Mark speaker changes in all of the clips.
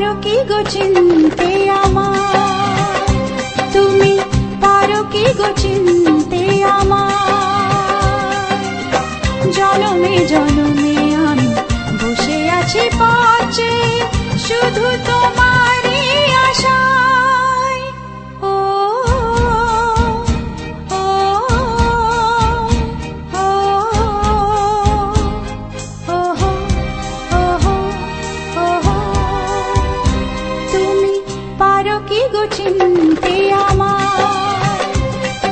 Speaker 1: की गो आमा কি গো চিন্তে আমার?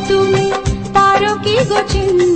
Speaker 1: তুমি পারো কি গো চিনতে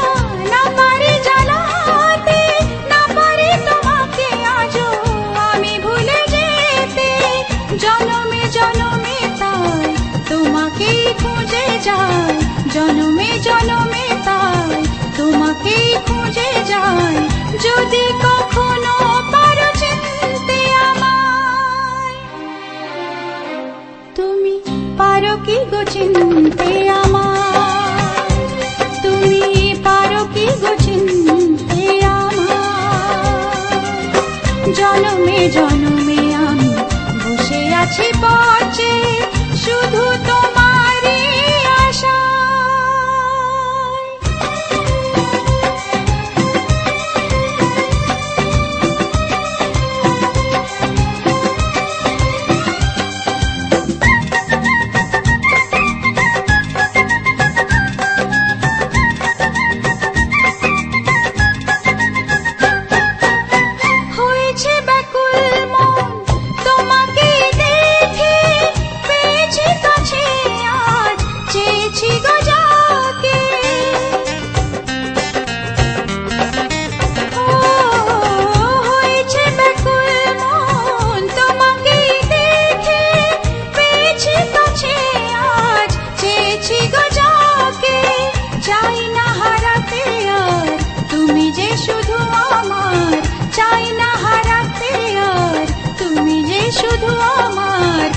Speaker 1: তুমি পারো কি গো চিনতে আমার? শুধু আমার।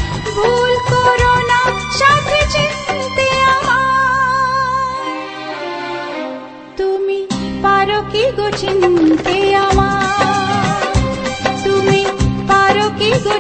Speaker 1: তুমি পারো কি গো চিনতে তুমি পারো কি গো